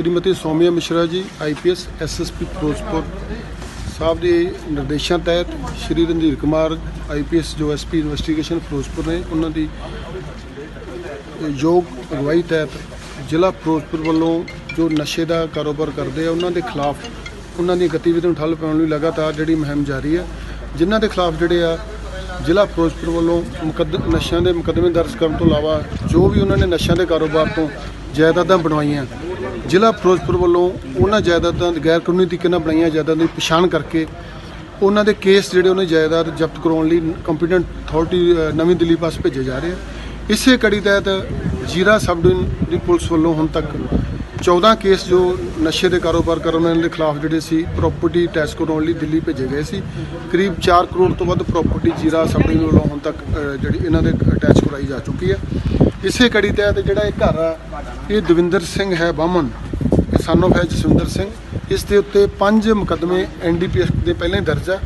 ਸ਼੍ਰੀਮਤੀ ਸੌਮਿਆ ਮਿਸ਼ਰਾ ਜੀ IPS SSP Firozpur ਸਾਹਿਬ ਦੇ ਨਿਰਦੇਸ਼ਾਂ ਤਹਿਤ ਸ਼੍ਰੀ ਰਣਧੀਰ ਕੁਮਾਰ ਆਈਪੀਐਸ ਜੋ ਐਸਪੀ ਇਨਵੈਸਟੀਗੇਸ਼ਨ ਫਿਰੋਜ਼ਪੁਰ ਨੇ, ਉਹਨਾਂ ਦੀ ਯੋਗ ਅਗਵਾਈ ਤਹਿਤ ਜ਼ਿਲ੍ਹਾ ਫਿਰੋਜ਼ਪੁਰ ਵੱਲੋਂ ਜੋ ਨਸ਼ੇ ਦਾ ਕਾਰੋਬਾਰ ਕਰਦੇ ਆ, ਉਹਨਾਂ ਦੇ ਖਿਲਾਫ ਉਹਨਾਂ ਦੀਆਂ ਗਤੀਵਿਧੀਆਂ ਨੂੰ ਠੱਲ ਪਾਉਣ ਲਈ ਲਗਾਤਾਰ ਜਿਹੜੀ ਮੁਹਿੰਮ ਜਾਰੀ ਹੈ ਜਿਨ੍ਹਾਂ ਦੇ ਖਿਲਾਫ ਜਿਹੜੇ ਆ, ਜ਼ਿਲ੍ਹਾ ਫਿਰੋਜ਼ਪੁਰ ਵੱਲੋਂ ਮੁਕੱਦ, ਨਸ਼ਿਆਂ ਦੇ ਮੁਕੱਦਮੇ ਦਰਜ ਕਰਨ ਤੋਂ ਇਲਾਵਾ ਜੋ ਵੀ ਉਹਨਾਂ ਨੇ ਨਸ਼ਿਆਂ ਦੇ ਕਾਰੋਬਾਰ ਤੋਂ ਜਾਇਦਾਦਾਂ ਬਣਵਾਈਆਂ ਜ਼ਿਲ੍ਹਾ ਫਿਰੋਜ਼ਪੁਰ ਵੱਲੋਂ ਉਹਨਾਂ ਜਾਇਦਾਦਾਂ ਗੈਰ ਕਾਨੂੰਨੀ ਤਰੀਕੇ ਨਾਲ ਬਣਾਈਆਂ ਜਾਇਦਾਦਾਂ ਦੀ ਪਛਾਣ ਕਰਕੇ ਉਹਨਾਂ ਦੇ ਕੇਸ ਜਿਹੜੇ ਉਹਨੇ ਜਾਇਦਾਦ ਜ਼ਬਤ ਕਰਾਉਣ ਲਈ ਕੰਪੀਟੈਂਟ ਅਥਾਰਟੀ ਨਵੀਂ ਦਿੱਲੀ ਪਾਸ ਭੇਜੇ ਜਾ ਰਹੇ ਆ। ਇਸੇ ਕੜੀ ਤਹਿਤ ਜੀਰਾ ਸਬ ਡਿਵੀਜ਼ਨ ਦੀ ਪੁਲਿਸ ਵੱਲੋਂ ਹੁਣ ਤੱਕ 14 ਕੇਸ ਜੋ ਨਸ਼ੇ ਦੇ ਕਾਰੋਬਾਰ ਕਰਨ ਵਾਲਿਆਂ ਦੇ ਖਿਲਾਫ ਜਿਹੜੇ ਸੀ ਪ੍ਰਾਪਰਟੀ ਟੈਕਸ ਕਰਾਉਣ ਲਈ ਦਿੱਲੀ ਭੇਜੇ ਗਏ ਸੀ। ਕਰੀਬ 4 ਕਰੋੜ ਤੋਂ ਵੱਧ ਪ੍ਰਾਪਰਟੀ ਜੀਰਾ ਸਬ ਡਿਵੀਜ਼ਨ ਵੱਲੋਂ ਹੁਣ ਤੱਕ ਜਿਹੜੀ ਇਹਨਾਂ ਦੇ ਅਟੈਚ ਕਰਾਈ ਜਾ ਚੁੱਕੀ ਹੈ। ਇਸੇ ਕੜੀ ਤਹਿਤ ਜਿਹੜਾ ਇਹ ਘਰ ਆ, ਇਹ ਦਵਿੰਦਰ ਸਿੰਘ ਹੈ ਬਾਮਨ ਸਨ ਹੈ ਜਸਵਿੰਦਰ ਸਿੰਘ। ਇਸ ਦੇ ਉੱਤੇ ਪੰਜ ਮੁਕੱਦਮੇ ਐਨਡੀਪੀਐਸ ਦੇ ਪਹਿਲਾਂ ਹੀ ਦਰਜ ਆ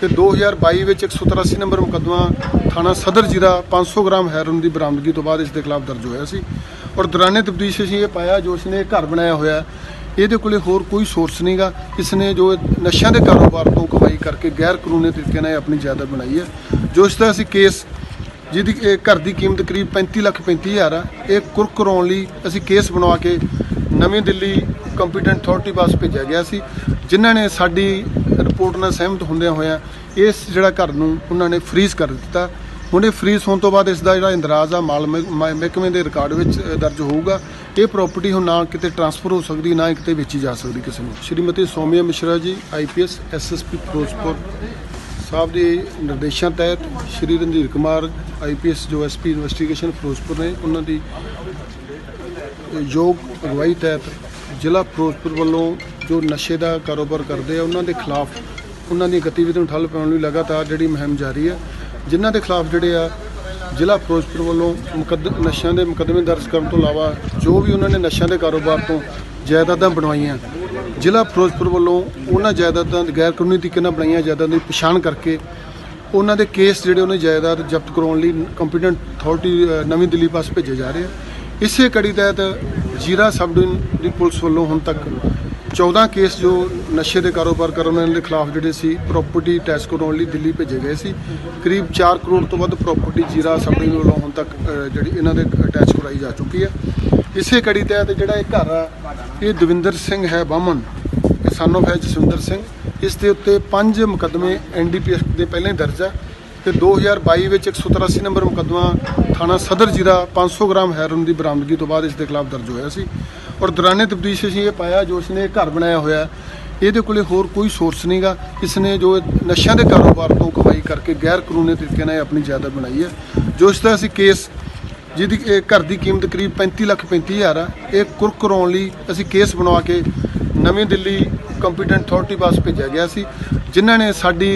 ਤੇ 2022 ਵਿੱਚ 183 ਨੰਬਰ ਮੁਕੱਦਮਾ ਥਾਣਾ ਸਦਰ ਜ਼ਿਲ੍ਹਾ 500 ਗ੍ਰਾਮ ਹੈਰੋਇਨ ਦੀ ਬਰਾਮਦਗੀ ਤੋਂ ਬਾਅਦ ਇਸ ਦੇ ਖਿਲਾਫ ਦਰਜ ਹੋਇਆ ਸੀ। ਔਰ ਦੌਰਾਨੇ ਤਬਦੀਸ਼ ਅਸੀਂ ਇਹ ਪਾਇਆ, ਜੋ ਇਸਨੇ ਘਰ ਬਣਾਇਆ ਹੋਇਆ, ਇਹਦੇ ਕੋਲੇ ਹੋਰ ਕੋਈ ਸੋਰਸ ਨਹੀਂਗਾ ਇਸਨੇ ਜੋ ਨਸ਼ਿਆਂ ਦੇ ਕਾਰੋਬਾਰ ਤੋਂ ਕਮਾਈ ਕਰਕੇ ਗੈਰ ਕਾਨੂੰਨੀ ਤਰੀਕੇ ਨਾਲ ਇਹ ਆਪਣੀ ਜਾਇਦਾਦ ਬਣਾਈ ਹੈ। ਜੋ ਇਸ ਦਾ ਅਸੀਂ ਕੇਸ ਜਿਹਦੀ ਇਹ ਘਰ ਦੀ ਕੀਮਤ ਕਰੀਬ 35 ਲੱਖ 35 ਹਜ਼ਾਰ ਆ। ਇਹ ਕੁਰਕ ਕਰਾਉਣ ਲਈ ਅਸੀਂ ਕੇਸ ਬਣਵਾ ਕੇ ਨਵੀਂ ਦਿੱਲੀ ਕੰਪੀਟੈਂਟ ਅਥਾਰਟੀ ਪਾਸ ਭੇਜਿਆ ਗਿਆ ਸੀ, ਜਿਨ੍ਹਾਂ ਨੇ ਸਾਡੀ ਰਿਪੋਰਟ ਨਾਲ ਸਹਿਮਤ ਹੁੰਦਿਆਂ ਹੋਇਆਂ ਇਸ ਜਿਹੜਾ ਘਰ ਨੂੰ ਉਹਨਾਂ ਨੇ ਫ੍ਰੀਜ਼ ਕਰ ਦਿੱਤਾ। ਹੁਣ ਇਹ ਫ੍ਰੀਜ਼ ਹੋਣ ਤੋਂ ਬਾਅਦ ਇਸ ਦਾ ਜਿਹੜਾ ਇੰਦਰਾਜ਼ ਆ, ਮਾਲ ਮਹਿ- ਮਹਿਕਮੇ ਦੇ ਰਿਕਾਰਡ ਵਿੱਚ ਦਰਜ ਹੋਊਗਾ। ਇਹ ਪ੍ਰਾਪਰਟੀ ਹੁਣ ਨਾ ਕਿਤੇ ਟਰਾਂਸਫਰ ਹੋ ਸਕਦੀ, ਨਾ ਕਿਤੇ ਵੇਚੀ ਜਾ ਸਕਦੀ ਕਿਸੇ ਨੂੰ। ਸ਼੍ਰੀਮਤੀ ਸੌਮਿਆ ਮਿਸ਼ਰਾ ਜੀ ਆਈਪੀਐਸ ਐਸਐਸਪੀ ਫਿਰੋਜ਼ਪੁਰ। ਸਾਹਿਬ ਦੇ ਨਿਰਦੇਸ਼ਾਂ ਤਹਿਤ ਸ਼੍ਰੀ ਰਣਧੀਰ ਕੁਮਾਰ ਆਈਪੀਐਸ ਜੋ ਐਸਪੀ ਇਨਵੈਸਟੀਗੇਸ਼ਨ ਫਿਰੋਜ਼ਪੁਰ ਨੇ ਉਹਨਾਂ ਦੀ ਯੋਗ ਅਗਵਾਈ ਤਹਿਤ ਜ਼ਿਲ੍ਹਾ ਫਿਰੋਜ਼ਪੁਰ ਵੱਲੋਂ ਜੋ ਨਸ਼ੇ ਦਾ ਕਾਰੋਬਾਰ ਕਰਦੇ ਆ, ਉਹਨਾਂ ਦੇ ਖਿਲਾਫ ਉਹਨਾਂ ਦੀਆਂ ਗਤੀਵਿਧੀਆਂ ਨੂੰ ਠੱਲ ਪਾਉਣ ਲਈ ਲਗਾਤਾਰ ਜਿਹੜੀ ਮੁਹਿੰਮ ਜਾਰੀ ਹੈ ਜਿਨ੍ਹਾਂ ਦੇ ਖਿਲਾਫ ਜਿਹੜੇ ਆ, ਜ਼ਿਲ੍ਹਾ ਫਿਰੋਜ਼ਪੁਰ ਵੱਲੋਂ ਮੁਕੱਦ, ਨਸ਼ਿਆਂ ਦੇ ਮੁਕੱਦਮੇ ਦਰਜ ਕਰਨ ਤੋਂ ਇਲਾਵਾ ਜੋ ਵੀ ਉਹਨਾਂ ਨੇ ਨਸ਼ਿਆਂ ਦੇ ਕਾਰੋਬਾਰ ਤੋਂ ਜਾਇਦਾਦਾਂ ਬਣਵਾਈਆਂ ਜ਼ਿਲ੍ਹਾ ਫਿਰੋਜ਼ਪੁਰ ਵੱਲੋਂ ਉਹਨਾਂ ਜਾਇਦਾਦਾਂ ਗੈਰ ਕਾਨੂੰਨੀ ਤਰੀਕੇ ਨਾਲ ਬਣਾਈਆਂ ਜਾਇਦਾਦਾਂ ਦੀ ਪਛਾਣ ਕਰਕੇ ਉਹਨਾਂ ਦੇ ਕੇਸ ਜਿਹੜੇ ਉਹਨੇ ਜਾਇਦਾਦ ਜ਼ਬਤ ਕਰਾਉਣ ਲਈ ਕੰਪੀਟੈਂਟ ਅਥਾਰਟੀ ਨਵੀਂ ਦਿੱਲੀ ਪਾਸ ਭੇਜੇ ਜਾ ਰਹੇ ਆ। ਇਸੇ ਕੜੀ ਤਹਿਤ ਜੀਰਾ ਸਬ ਡਿਵੀਜ਼ਨ ਦੀ ਪੁਲਿਸ ਵੱਲੋਂ ਹੁਣ ਤੱਕ 14 ਕੇਸ ਜੋ ਨਸ਼ੇ ਦੇ ਕਾਰੋਬਾਰ ਕਰਨ ਵਾਲਿਆਂ ਦੇ ਖਿਲਾਫ ਜਿਹੜੇ ਸੀ ਪ੍ਰਾਪਰਟੀ ਟੈਸਟ ਕਰਾਉਣ ਲਈ ਦਿੱਲੀ ਭੇਜੇ ਗਏ ਸੀ। ਕਰੀਬ 4 ਕਰੋੜ ਤੋਂ ਵੱਧ ਪ੍ਰਾਪਰਟੀ ਜੀਰਾ ਸਬ ਡਿਵੀਜ਼ਨ ਵੱਲੋਂ ਹੁਣ ਤੱਕ ਜਿਹੜੀ ਇਹਨਾਂ ਦੇ ਅਟੈਚ ਕਰਾਈ ਜਾ ਚੁੱਕੀ ਹੈ ਇਸੇ ਕੜੀ ਤਹਿਤ ਜਿਹੜਾ ਇਹ ਘਰ ਆ, ਇਹ ਦਵਿੰਦਰ ਸਿੰਘ ਹੈ ਬਾਮਨ ਕਿਸਾਨੋ of ਜਸਵਿੰਦਰ ਸਿੰਘ। ਇਸ ਦੇ ਉੱਤੇ ਪੰਜ ਮੁਕੱਦਮੇ ਐਨਡੀਪੀਐਸ ਦੇ ਪਹਿਲਾਂ ਹੀ ਦਰਜ ਆ। ਤੇ 2022 ਵਿੱਚ 183 ਨੰਬਰ ਮੁਕੱਦਮਾ ਥਾਣਾ ਸਦਰ ਜ਼ਿਲ੍ਹਾ 500 ਗ੍ਰਾਮ ਹੈਰੋਇਨ ਦੀ ਬਰਾਮਦਗੀ ਤੋਂ ਬਾਅਦ ਇਸ ਦੇ ਖਿਲਾਫ ਦਰਜ ਹੋਇਆ ਸੀ। ਔਰ ਦੌਰਾਨੇ ਤਬਦੀਸ਼ ਅਸੀਂ ਇਹ ਪਾਇਆ ਜੋ ਇਸਨੇ ਇਹ ਘਰ ਬਣਾਇਆ ਹੋਇਆ, ਇਹਦੇ ਕੋਲੇ ਹੋਰ ਕੋਈ ਸੋਰਸ ਨਹੀਂਗਾ ਇਸਨੇ ਜੋ ਨਸ਼ਿਆਂ ਦੇ ਕਾਰੋਬਾਰ ਤੋਂ ਕਮਾਈ ਕਰਕੇ ਗੈਰ ਕਾਨੂੰਨੀ ਤਰੀਕੇ ਨਾਲ ਇਹ ਆਪਣੀ ਜਾਇਦਾਦ ਬਣਾਈ ਹੈ। ਜੋ ਇਸ ਦਾ ਅਸੀਂ ਕੇਸ ਜਿਹਦੀ ਇਹ ਘਰ ਦੀ ਕੀਮਤ ਕਰੀਬ 35 ਲੱਖ 35 ਹਜ਼ਾਰ ਆ ਇਹ ਕੁਰਕ ਕਰਾਉਣ ਲਈ ਅਸੀਂ ਕੇਸ ਬਣਵਾ ਕੇ ਨਵੀਂ ਦਿੱਲੀ ਕੰਪੀਟੈਂਟ ਅਥਾਰਟੀ ਪਾਸ ਭੇਜਿਆ ਗਿਆ ਸੀ ਜਿਨ੍ਹਾਂ ਨੇ ਸਾਡੀ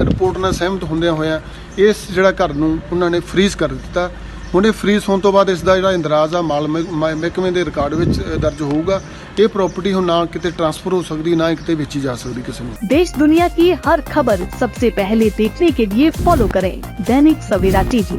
ਰਿਪੋਰਟ ਨਾਲ ਸਹਿਮਤ ਹੁੰਦਿਆਂ ਹੋਇਆਂ ਇਸ ਜਿਹੜਾ ਘਰ ਨੂੰ ਉਹਨਾਂ ਨੇ ਫ੍ਰੀਜ਼ ਕਰ ਦਿੱਤਾ ਹੁਣ ਇਹ ਫ੍ਰੀਜ਼ ਹੋਣ ਤੋਂ ਬਾਅਦ ਇਸ ਦਾ ਜਿਹੜਾ ਇੰਦਰਾਜ਼ ਆ ਮਾਲ ਮਹਿ- ਮਹਿ- ਮਹਿਕਮੇ ਦੇ ਰਿਕਾਰਡ ਵਿੱਚ ਅ, ਦਰਜ ਹੋਊਗਾ ਇਹ ਪ੍ਰਾਪਰਟੀ ਹੁਣ ਨਾ ਕਿਤੇ ਟਰਾਂਸਫਰ ਹੋ ਸਕਦੀ ਨਾ ਹੀ ਕਿਤੇ ਵੇਚੀ ਜਾ ਸਕਦੀ ਕਿਸੇ ਨੂੰ देश दुनिया की हर खबर सबसे पहले देखने के लिए फॉलो करें दैनिक सवेरा टीवी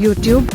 यूट्यूब